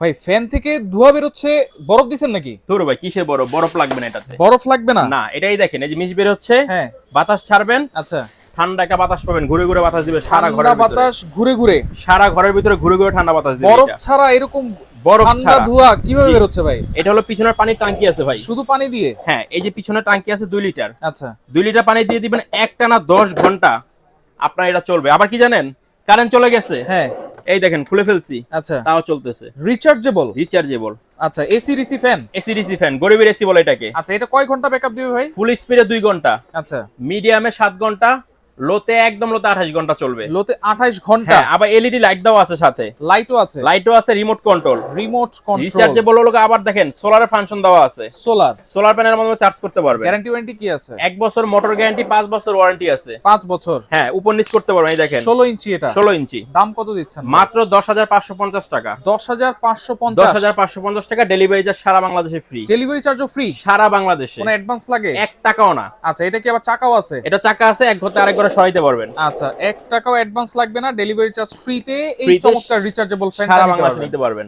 ভাই ফ্যান থেকে ধোয়া বেরোচ্ছে বরফ দিছেন নাকি? ধরো ভাই কিসের বরফ? বরফ লাগবে না এটাতে। বরফ লাগবে না? না এটাই দেখেন এই যে মিশ বের হচ্ছে হ্যাঁ। বাতাস ছাড়বেন আচ্ছা। ঠান্ডা একটা বাতাস পাবেন ঘুরে ঘুরে বাতাস দিবে সারা ঠান্ডা ঘরের বাতাস ঘুরে ঘুরে। সারা ঘরের ভিতরে ঘুরে ঘুরে ঠান্ডা বাতাস দিবে বরফ ছাড়া এরকম বরফ ঠান্ডা ছাড়া। ধোয়া কীভাবে ভাই? এটা হলো পিছনের পানির আছে ভাই। শুধু পানি দিয়ে? হ্যাঁ এই যে পিছনে টাঙ্কি আছে দুই লিটার। আচ্ছা। দুই লিটার পানি দিয়ে দিবেন একটা না দশ ঘণ্টা। আপনার এটা চলবে। আবার কি জানেন? কারেন্ট চলে গেছে। হ্যাঁ। এই দেখেন খুলে ফেলছি। আচ্ছা। তাও চলতেছে। রিচার্জেবল রিচার্জেবল আচ্ছা এসি রিসি ফ্যান এসি ডিসি ফ্যান গরিবের এসি বলে এটাকে। আচ্ছা এটা কয় ঘণ্টা ব্যাকআপ দিবে ভাই? ফুল স্পিডে 2 ঘণ্টা। আচ্ছা। মিডিয়ামে 7 ঘণ্টা। লোতে একদম লোতে আঠাশ ঘণ্টা চলবে। লোতে 28 ঘণ্টা। হ্যাঁ আবার এলইডি লাইট দেওয়া আছে সাথে। লাইটও আছে। লাইটও আছে remote control remote control rechargeable লোক আবার দেখেন সোলারের ফাংশন দেওয়া আছে। সোলার সোলার প্যানেলের মাধ্যমে চার্জ করতে পারবে। গ্যারান্টি ওয়ারেন্টি কি আছে? এক বছর মোটর গ্যারান্টি পাঁচ বছর ওয়ারেন্টি আছে। 5 বছর। হ্যাঁ উপর নিচ করতে পারবে এই দেখেন। 16 ইঞ্চি এটা। ষোলো ইঞ্চি। দাম কত দিচ্ছেন? মাত্র দশ হাজার পাঁচশো পঞ্চাশ টাকা। 10550 দশ হাজার পাঁচশো পঞ্চাশ টাকা ডেলিভারি চার্জ সারা বাংলাদেশে ফ্রি ডেলিভারি চার্জও ফ্রি সারা বাংলাদেশে। কোনো অ্যাডভান্স লাগে? এক টাকাও না। আচ্ছা এটা কি আবার চাকাও আছে? এটা চাকা আছে এক ঘণ্টা আরেক সরাইতে পারবেন। আচ্ছা এক টাকাও অ্যাডভান্স লাগবে না ডেলিভারি চার্জ ফ্রিতে এই চমৎকার রিচার্জেবল ফ্যান সারা বাংলাদেশে নিতে পারবেন।